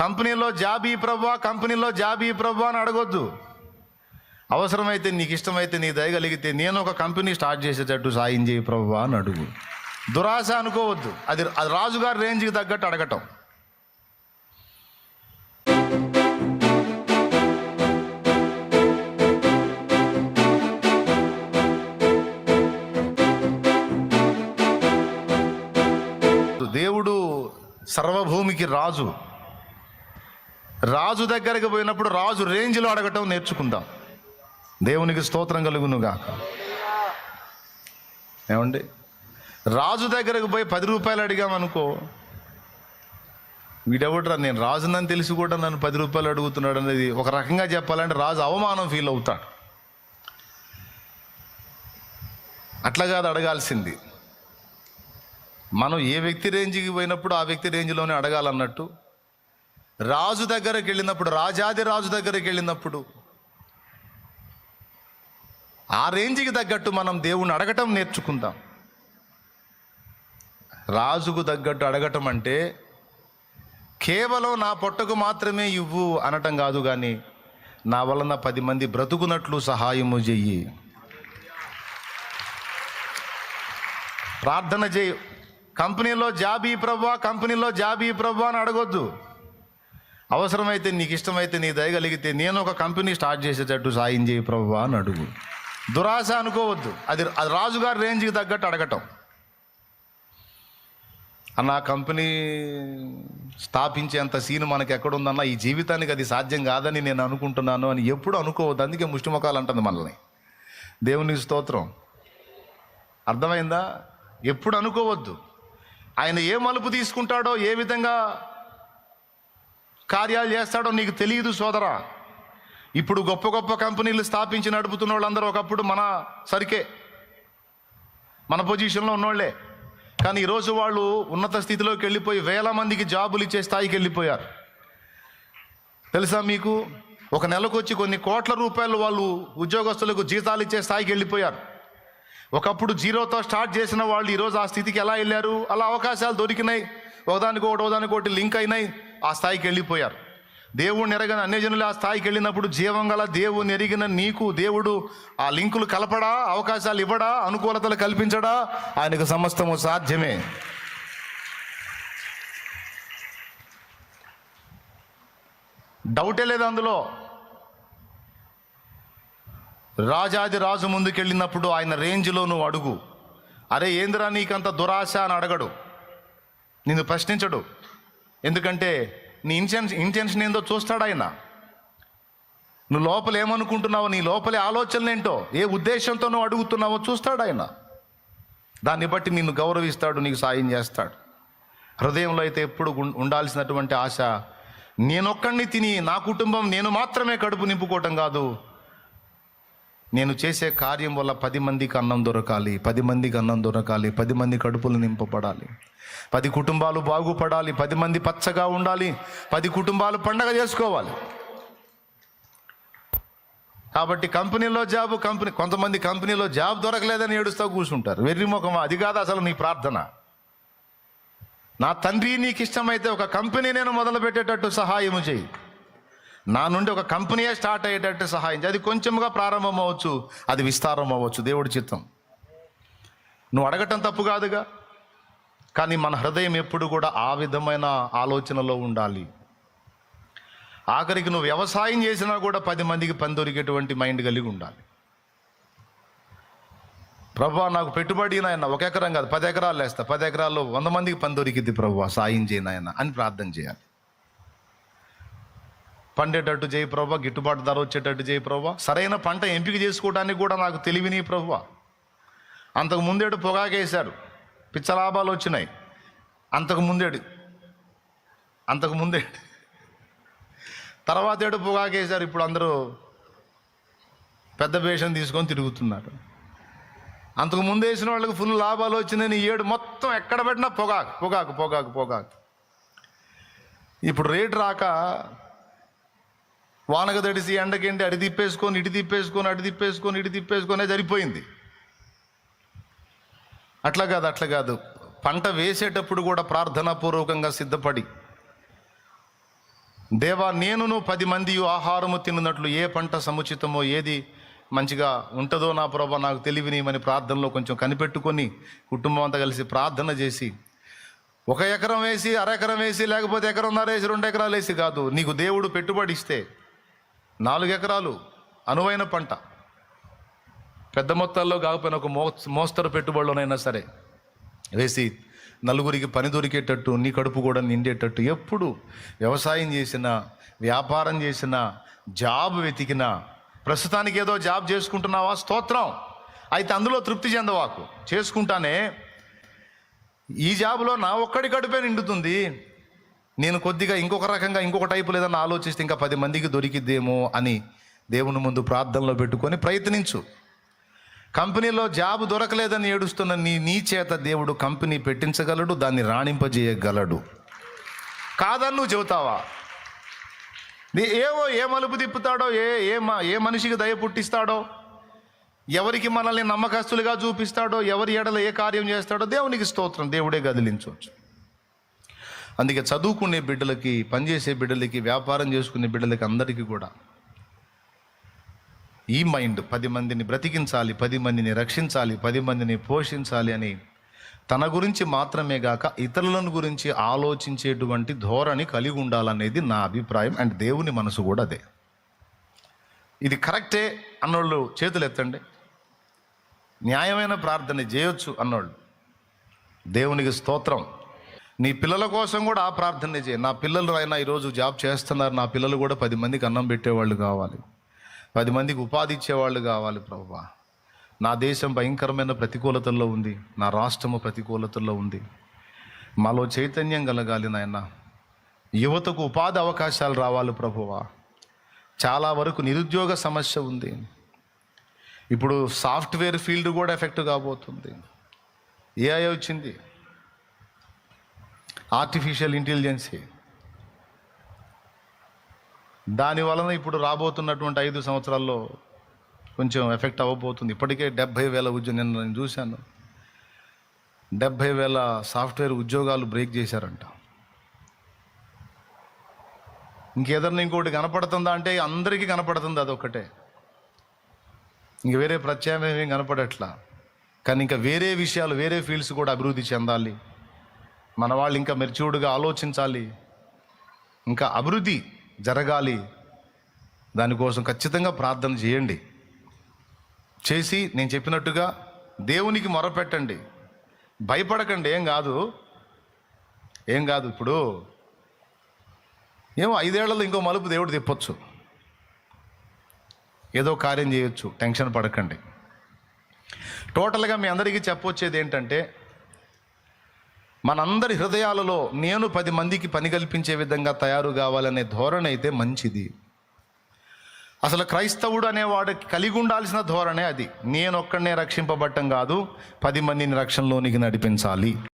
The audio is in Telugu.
కంపెనీలో జాబ్ ఈ ప్రభా కంపెనీలో జాబ్ ఈ ప్రభా అని అడగొద్దు. అవసరమైతే నీకు ఇష్టమైతే నీ దయగలిగితే నేను ఒక కంపెనీ స్టార్ట్ చేసేటట్టు సాయం చేయి ప్రభా అని అడుగు. దురాశ అనుకోవద్దు. అది అది రాజుగారి రేంజ్కి తగ్గట్టు అడగటం. దేవుడు సర్వభూమికి రాజు. రాజు దగ్గరికి పోయినప్పుడు రాజు రేంజ్లో అడగటం నేర్చుకుందాం. దేవునికి స్తోత్రం కలుగునుగా ఏమండి? రాజు దగ్గరకు పోయి పది రూపాయలు అడిగామనుకో వీడెవడరా నేను రాజునని తెలిసి కూడా నన్ను పది రూపాయలు అడుగుతున్నాడు అనేది ఒక రకంగా చెప్పాలంటే రాజు అవమానం ఫీల్ అవుతాడు. అట్లా కాదు అడగాల్సింది. మనం ఏ వ్యక్తి రేంజ్కి పోయినప్పుడు ఆ వ్యక్తి రేంజ్లోనే అడగాలన్నట్టు రాజు దగ్గరికి వెళ్ళినప్పుడు రాజాది రాజు దగ్గరికి వెళ్ళినప్పుడు ఆ రేంజ్కి తగ్గట్టు మనం దేవుణ్ణి అడగటం నేర్చుకుందాం. రాజుకు తగ్గట్టు అడగటం అంటే కేవలం నా పొట్టకు మాత్రమే ఇవ్వు అనటం కాదు కానీ నా వలన పది మంది బ్రతుకున్నట్లు సహాయము చెయ్యి. ప్రార్థన చేయి కంపెనీలో జాబీ ప్రభా కంపెనీలో జాబీ ప్రభా అని అడగొద్దు. అవసరమైతే నీకు ఇష్టమైతే నీ దయగలిగితే నేను ఒక కంపెనీ స్టార్ట్ చేసేటట్టు సాయం చేయి ప్రభు అని అడుగు. దురాశ అనుకోవద్దు. అది అది రాజుగారి రేంజ్కి తగ్గట్టు అడగటం. అన్న కంపెనీ స్థాపించేంత సీన్ మనకి ఎక్కడుందన్న ఈ జీవితానికి అది సాధ్యం కాదని నేను అనుకుంటున్నాను అని ఎప్పుడు అనుకోవద్దు. అందుకే ముష్టిముఖాలు అంటుంది మనల్ని. దేవుని స్తోత్రం. అర్థమైందా? ఎప్పుడు అనుకోవద్దు. ఆయన ఏ మలుపు తీసుకుంటాడో ఏ విధంగా కార్యాలు చేస్తాడో నీకు తెలియదు సోదరా. ఇప్పుడు గొప్ప గొప్ప కంపెనీలు స్థాపించి నడుపుతున్న వాళ్ళందరూ ఒకప్పుడు మన సరికే. మన పొజిషన్లో ఉన్నోళ్ళే కానీ ఈరోజు వాళ్ళు ఉన్నత స్థితిలోకి వెళ్ళిపోయి వేల మందికి జాబులు ఇచ్చే స్థాయికి వెళ్ళిపోయారు. తెలుసా మీకు? ఒక నెలకు వచ్చి కొన్ని కోట్ల రూపాయలు వాళ్ళు ఉద్యోగస్తులకు జీతాలు ఇచ్చే స్థాయికి వెళ్ళిపోయారు. ఒకప్పుడు జీరోతో స్టార్ట్ చేసిన వాళ్ళు ఈరోజు ఆ స్థితికి ఎలా వెళ్ళారు? అలా అవకాశాలు దొరికినాయి. ఒకదానికి ఒకటి ఒకదానికి ఒకటి లింక్ అయినాయి. ఆ స్థాయికి వెళ్ళిపోయారు. దేవుడిని ఎరగని అన్యజనులు ఆ స్థాయికి వెళ్ళినప్పుడు జీవం గల దేవుని ఎరిగిన నీకు దేవుడు ఆ లింకులు కలపడా అవకాశాలు ఇవ్వడా అనుకూలతలు కల్పించడా? ఆయనకు సమస్తము సాధ్యమే. డౌటే లేదు అందులో. రాజాది రాజు ముందుకెళ్ళినప్పుడు ఆయన రేంజ్లో నువ్వు అడుగు. అరే ఏందిరా నీకంత దురాశ అని అడగడు. నిన్ను ప్రశ్నించడు. ఎందుకంటే నీ ఇంటెన్షన్ ఇంటెన్షన్ ఏందో చూస్తాడు ఆయన. నువ్వు లోపల ఏమనుకుంటున్నావో నీ లోపలి ఆలోచనలేంటో ఏ ఉద్దేశంతో నువ్వు అడుగుతున్నావో చూస్తాడు ఆయన. దాన్ని బట్టి నిన్ను గౌరవిస్తాడు నీకు సాయం చేస్తాడు. హృదయంలో అయితే ఎప్పుడు ఉండాల్సినటువంటి ఆశ నేనొక్కడిని తిని నా కుటుంబం నేను మాత్రమే కడుపు నింపుకోవటం కాదు. నేను చేసే కార్యం వల్ల పది మందికి అన్నం దొరకాలి పది మందికి అన్నం దొరకాలి పది మంది కడుపులు నింపబడాలి. పది కుటుంబాలు బాగుపడాలి పది మంది పచ్చగా ఉండాలి పది కుటుంబాలు పండగ చేసుకోవాలి. కాబట్టి కంపెనీలో జాబ్ కంపెనీ కొంతమంది కంపెనీలో జాబ్ దొరకలేదని ఏడుస్తూ కూర్చుంటారు. వెర్రిముఖం అది కాదు అసలు నీ ప్రార్థన. నా తండ్రి నీకు ఇష్టమైతే ఒక కంపెనీ నేను మొదలు పెట్టేటట్టు సహాయము చేయి. నా నుండి ఒక కంపెనీయే స్టార్ట్ అయ్యేటట్టు సహాయం అది కొంచెంగా ప్రారంభం అవ్వచ్చు అది విస్తారం అవ్వచ్చు దేవుడి చిత్తం. నువ్వు అడగటం తప్పు కాదుగా కానీ మన హృదయం ఎప్పుడు కూడా ఆ విధమైన ఆలోచనలో ఉండాలి. ఆఖరికి నువ్వు వ్యవసాయం చేసినా కూడా పది మందికి పని దొరికేటువంటి మైండ్ కలిగి ఉండాలి. ప్రభా నాకు పెట్టుబడి నాయన ఒక ఎకరం కాదు పది ఎకరాలు వేస్తా పది ఎకరాల్లో వంద మందికి పని దొరికిద్ది ప్రభా సాయం చేయనాయన అని ప్రార్థన చేయాలి. పండేటట్టు చేయి ప్రభా గిట్టుబాటు ధర వచ్చేటట్టు చేయి ప్రభా. సరైన పంట ఎంపిక చేసుకోవడానికి కూడా నాకు తెలివిని ప్రభా. అంతకు ముందేడు పొగాకేశారు పిచ్చ లాభాలు వచ్చినాయి. అంతకు ముందేడు. అంతకు ముందే. తర్వాత ఏడు పొగాకేశారు ఇప్పుడు అందరూ పెద్ద వేషం తీసుకొని తిరుగుతున్నారు. అంతకు ముందు వేసిన వాళ్ళకి ఫుల్ లాభాలు వచ్చినాయి. ఏడు మొత్తం ఎక్కడ పెట్టినా పొగాకు పొగాకు పొగాకు పొగాకు. ఇప్పుడు రేటు రాక వానక తడిసి ఎండకేంటి అడి తిప్పేసుకొని ఇటు తిప్పేసుకొని అటు తిప్పేసుకొని ఇటు తిప్పేసుకొని సరిపోయింది. అట్లా కాదు అట్లా కాదు. పంట వేసేటప్పుడు కూడా ప్రార్థనాపూర్వకంగా సిద్ధపడి దేవా నేనును పది మంది ఆహారము తిన్నట్లు ఏ పంట సముచితమో ఏది మంచిగా ఉంటుందో నా ప్రభా నాకు తెలివినియమని ప్రార్థనలో కొంచెం కనిపెట్టుకొని కుటుంబం అంతా కలిసి ప్రార్థన చేసి ఒక ఎకరం వేసి అర ఎకరం వేసి లేకపోతే ఎకరంన్నర వేసి రెండు ఎకరాలు వేసి కాదు నీకు దేవుడు పెట్టుబడి ఇస్తే నాలుగు ఎకరాలు అనువైన పంట. పెద్ద మొత్తాల్లో కాకపోయినా ఒక మో మోస్తరు పెట్టుబడిలోనైనా సరే వేసి నలుగురికి పని దొరికేటట్టు నీ కడుపు కూడా నిండేటట్టు ఎప్పుడు వ్యవసాయం చేసినా వ్యాపారం చేసినా జాబ్ వెతికినా ప్రస్తుతానికి ఏదో జాబ్ చేసుకుంటున్నావా? స్తోత్రం. అయితే అందులో తృప్తి చెందవాకు. చేసుకుంటానే ఈ జాబులో నా ఒక్కడి కడుపే నిండుతుంది. నేను కొద్దిగా ఇంకొక రకంగా ఇంకొక టైపు లేదని ఆలోచిస్తే ఇంకా పది మందికి దొరికిద్దేమో అని దేవుని ముందు ప్రార్థనలో పెట్టుకొని ప్రయత్నించు. కంపెనీలో జాబ్ దొరకలేదని ఏడుస్తున్న నీ నీ చేత దేవుడు కంపెనీ పెట్టించగలడు దాన్ని రాణింపజేయగలడు. కాదని నువ్వు చెబుతావా? నీ ఏవో ఏ మలుపు తిప్పుతాడో ఏ ఏ ఏ మనిషికి దయ పుట్టిస్తాడో ఎవరికి మనల్ని నమ్మకస్తులుగా చూపిస్తాడో ఎవరి ఎడల ఏ కార్యం చేస్తాడో దేవునికి స్తోత్రం దేవుడే గదిలించవచ్చు అందుకే చదువుకునే బిడ్డలకి పనిచేసే బిడ్డలకి వ్యాపారం చేసుకునే బిడ్డలకి అందరికీ కూడా ఈ మైండ్ పది మందిని బ్రతికించాలి పది మందిని రక్షించాలి పది మందిని పోషించాలి అని తన గురించి మాత్రమే గాక ఇతరులను గురించి ఆలోచించేటువంటి ధోరణి కలిగి ఉండాలనేది నా అభిప్రాయం అండ్ దేవుని మనసు కూడా అదే. ఇది కరెక్టే అన్నోళ్ళు చేతులు ఎత్తండి. న్యాయమైన ప్రార్థన చేయొచ్చు అన్నోళ్ళు. దేవునికి స్తోత్రం. నీ పిల్లల కోసం కూడా ఆ ప్రార్థన చేయి. నా పిల్లలు అయినా ఈరోజు జాబ్ చేస్తున్నారు. నా పిల్లలు కూడా పది మందికి అన్నం పెట్టేవాళ్ళు కావాలి. పది మందికి ఉపాధి ఇచ్చేవాళ్ళు కావాలి ప్రభా. నా దేశం భయంకరమైన ప్రతికూలతల్లో ఉంది. నా రాష్ట్రము ప్రతికూలతల్లో ఉంది. మాలో చైతన్యం కలగాలి నాయన. యువతకు ఉపాధి అవకాశాలు రావాలి ప్రభువా. చాలా వరకు నిరుద్యోగ సమస్య ఉంది. ఇప్పుడు సాఫ్ట్వేర్ ఫీల్డ్ కూడా ఎఫెక్ట్ కాబోతుంది. ఏఐ వచ్చింది. ఆర్టిఫిషియల్ ఇంటెలిజెన్సీ దాని వలన ఇప్పుడు రాబోతున్నటువంటి ఐదు సంవత్సరాల్లో కొంచెం ఎఫెక్ట్ అవ్వబోతుంది. ఇప్పటికే డెబ్భై వేల ఉద్యోగం నిన్న నేను చూశాను. డెబ్భై వేల సాఫ్ట్వేర్ ఉద్యోగాలు బ్రేక్ చేశారంట. ఇంకేదన్నా ఇంకోటి కనపడుతుందా అంటే అందరికీ కనపడుతుంది అదొక్కటే. ఇంక వేరే ప్రత్యామ్నాయం కనపడట్లా. కానీ ఇంకా వేరే విషయాలు వేరే ఫీల్డ్స్ కూడా అభివృద్ధి చెందాలి. మన వాళ్ళు ఇంకా మెచ్యూర్డ్గా ఆలోచించాలి. ఇంకా అభివృద్ధి జరగాలి. దానికోసం ఖచ్చితంగా ప్రార్థన చేయండి. చేసి నేను చెప్పినట్టుగా దేవునికి మొరపెట్టండి. భయపడకండి. ఏం కాదు. ఏం కాదు ఇప్పుడు. ఏమో ఐదేళ్ళలో ఇంకో మలుపు దేవుడు తిప్పొచ్చు. ఏదో కార్యం చేయొచ్చు. టెన్షన్ పడకండి. టోటల్గా మీ అందరికీ చెప్పొచ్చేది ఏంటంటే మనందరి హృదయాలలో నేను పది మందికి పని కల్పించే విధంగా తయారు కావాలనే ధోరణి అయితే మంచిది. అసలు క్రైస్తవుడు అనేవాడు కలిగి ఉండాల్సిన ధోరణే అది. నేను ఒక్కడనే రక్షింపబట్టం కాదు పది మందిని రక్షణలోనికి నడిపించాలి.